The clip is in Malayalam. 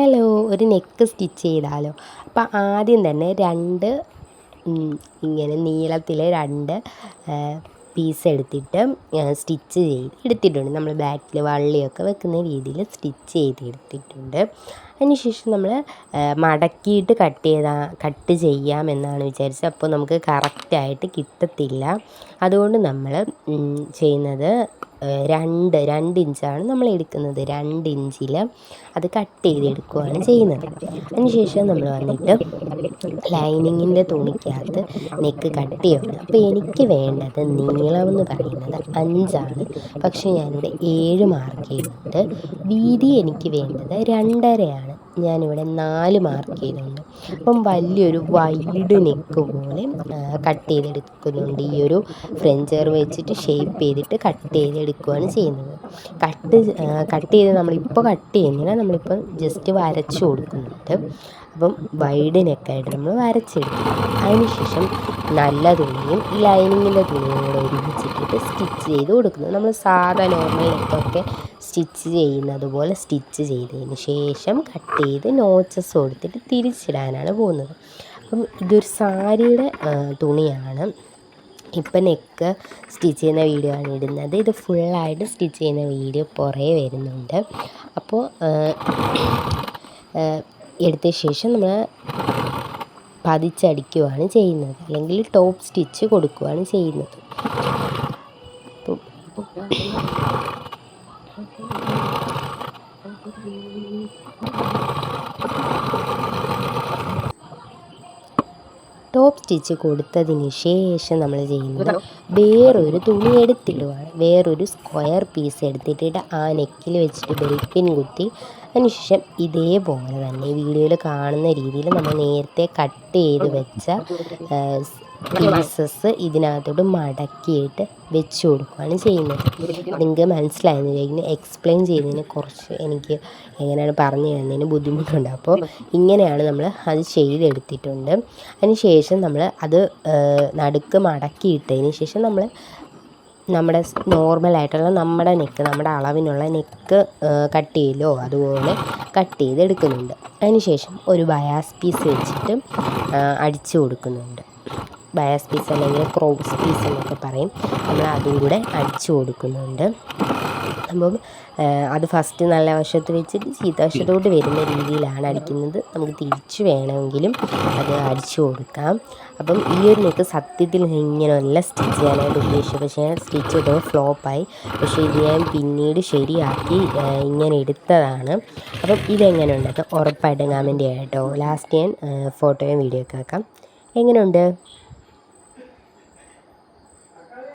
ഹലോ ഒരു നെക്ക് സ്റ്റിച്ച് ചെയ്താലോ? അപ്പോൾ ആദ്യം തന്നെ രണ്ട് ഇങ്ങനെ നീളത്തിൽ രണ്ട് പീസ് എടുത്തിട്ട് സ്റ്റിച്ച് ചെയ്ത് എടുത്തിട്ടുണ്ട്. നമ്മൾ ബാക്കിൽ വള്ളിയൊക്കെ വെക്കുന്ന രീതിയിൽ സ്റ്റിച്ച് ചെയ്ത് എടുത്തിട്ടുണ്ട്. അതിനുശേഷം നമ്മൾ മടക്കിയിട്ട് കട്ട് ചെയ്താൽ കട്ട് ചെയ്യാമെന്നാണ് വിചാരിച്ചത്. അപ്പോൾ നമുക്ക് കറക്റ്റായിട്ട് കിട്ടത്തില്ല. അതുകൊണ്ട് നമ്മൾ ചെയ്യുന്നത് രണ്ട് രണ്ട് ഇഞ്ചാണ് നമ്മൾ എടുക്കുന്നത്. രണ്ട് ഇഞ്ചിൽ അത് കട്ട് ചെയ്തെടുക്കുകയാണ് ചെയ്യുന്നത്. അതിനുശേഷം നമ്മൾ വന്നിട്ട് ലൈനിങ്ങിന്റെ തുണിക്കകത്ത് നെക്ക് കട്ട് ചെയ്യണം അപ്പോൾ എനിക്ക് വേണ്ടത് നീളമെന്ന് പറയുന്നത് അഞ്ചാണ്. പക്ഷേ ഞാനിവിടെ ഏഴ് മാർക്ക് ചെയ്തിട്ട് വീതി എനിക്ക് വേണ്ടത് രണ്ടരയാണ്. ഞാനിവിടെ നാല് മാർക്ക് ചെയ്തിട്ടുണ്ട്. അപ്പം വലിയൊരു വൈഡ് നെക്ക് പോലെ കട്ട് ചെയ്തെടുക്കുന്നുണ്ട്. ഈ ഒരു ഫ്രഞ്ച് ഫ്രഞ്ചർ വെച്ചിട്ട് ഷേപ്പ് ചെയ്തിട്ട് കട്ട് ചെയ്തെടുക്കുകയാണ് ചെയ്യുന്നത്. കട്ട് കട്ട് ചെയ്ത് നമ്മളിപ്പോൾ കട്ട് ചെയ്യുന്നില്ല. നമ്മളിപ്പോൾ ജസ്റ്റ് വരച്ച് കൊടുക്കുന്നുണ്ട്. അപ്പം വൈഡ് നെക്കായിട്ട് നമ്മൾ വരച്ചെടുക്കും. അതിനുശേഷം നല്ല തുണിയും ലൈനിങ്ങിന്റെ തുണിയും കൂടെ ഒരുമിച്ചിട്ടിട്ട് സ്റ്റിച്ച് ചെയ്ത് കൊടുക്കുന്നു. നമ്മൾ സാധാ നോർമൽ നെക്കൊക്കെ സ്റ്റിച്ച് ചെയ്യുന്നത് പോലെ സ്റ്റിച്ച് ചെയ്തതിന് ശേഷം കട്ട് ചെയ്ത് നോച്ചസ് കൊടുത്തിട്ട് തിരിച്ചിടാനാണ് പോകുന്നത്. അപ്പം ഇതൊരു സാരിയുടെ തുണിയാണ്. ഇപ്പം നെക്ക് സ്റ്റിച്ച് ചെയ്യുന്ന വീഡിയോ ആണ് ഇടുന്നത്. ഇത് ഫുള്ളായിട്ട് സ്റ്റിച്ച് ചെയ്യുന്ന വീഡിയോ പുറകെ വരുന്നുണ്ട്. അപ്പോൾ എടുത്ത ശേഷം നമ്മൾ പതിച്ചടിക്കുകയാണ് ചെയ്യുന്നത്. അല്ലെങ്കിൽ ടോപ്പ് സ്റ്റിച്ച് കൊടുക്കുകയാണ് ചെയ്യുന്നത്. ടോപ്പ് സ്റ്റിച്ച് കൊടുത്തതിന് ശേഷം നമ്മൾ ചെയ്യുന്നത് വേറൊരു തുണി എടുത്തിടുകയാണ് വേറൊരു സ്ക്വയർ പീസ് എടുത്തിട്ടിട്ട് ആ നെക്കിൽ വെച്ചിട്ട് ബെൽപ്പിൻ കുത്തി അതിനുശേഷം ഇതേപോലെ തന്നെ വീഡിയോയിൽ കാണുന്ന രീതിയിൽ നമ്മൾ നേരത്തെ കട്ട് ചെയ്ത് വെച്ച പീസസ് ഇതിനകത്തോട്ട് മടക്കിയിട്ട് വെച്ച് കൊടുക്കുകയാണ് ചെയ്യുന്നത്. നിങ്ങൾക്ക് മനസ്സിലായെന്ന് വിചാരിക്കുന്നു. എക്സ്പ്ലെയിൻ ചെയ്തതിന് കുറച്ച് എനിക്ക് എങ്ങനെയാണ് പറഞ്ഞു തരുന്നതിന് ബുദ്ധിമുട്ടുണ്ട്. അപ്പോൾ ഇങ്ങനെയാണ് നമ്മൾ അത് ചെയ്തെടുത്തിട്ടുണ്ട്. അതിന് ശേഷം നമ്മൾ അത് നടുക്ക് മടക്കിയിട്ടതിന് ശേഷം നമ്മൾ നമ്മുടെ നോർമലായിട്ടുള്ള നമ്മുടെ നെക്ക് നമ്മുടെ അളവിനുള്ള നെക്ക് കട്ട് ചെയ്യലോ അതുപോലെ കട്ട് ചെയ്തെടുക്കുന്നുണ്ട്. അതിന് ശേഷം ഒരു ബയാസ് പീസ് വെച്ചിട്ട് അടിച്ചു കൊടുക്കുന്നുണ്ട്. ബയാസ് പീസ് അല്ലെങ്കിൽ ക്രോസ് പീസ് എന്നൊക്കെ പറയും. നമ്മൾ അതും കൂടെ അടിച്ചു കൊടുക്കുന്നുണ്ട്. അപ്പം അത് ഫസ്റ്റ് നല്ല വശത്ത് വെച്ചിട്ട് ചീത്ത വശത്തോട്ട് വരുന്ന രീതിയിലാണ് അടിക്കുന്നത്. നമുക്ക് തിരിച്ച് വേണമെങ്കിലും അത് അടിച്ചു കൊടുക്കാം. അപ്പം ഈ ഒരു നെക്ക് സത്യത്തിൽ ഇങ്ങനെയല്ല സ്റ്റിച്ച് ചെയ്യാനായിട്ട് ഉദ്ദേശിച്ചു. പക്ഷേ ഞാൻ സ്റ്റിച്ച് ചെയ്തത് ഫ്ലോപ്പായി പക്ഷേ ഇത് ഞാൻ പിന്നീട് ശരിയാക്കി ഇങ്ങനെ എടുത്തതാണ്. അപ്പം ഇതെങ്ങനെ ഉണ്ടെന്ന് ഉറപ്പായിട്ടും കമന്റ് ചെയ്യാം കേട്ടോ. ലാസ്റ്റ് ഞാൻ ഫോട്ടോയും വീഡിയോ ഒക്കെ വെക്കാം എങ്ങനെയുണ്ട്?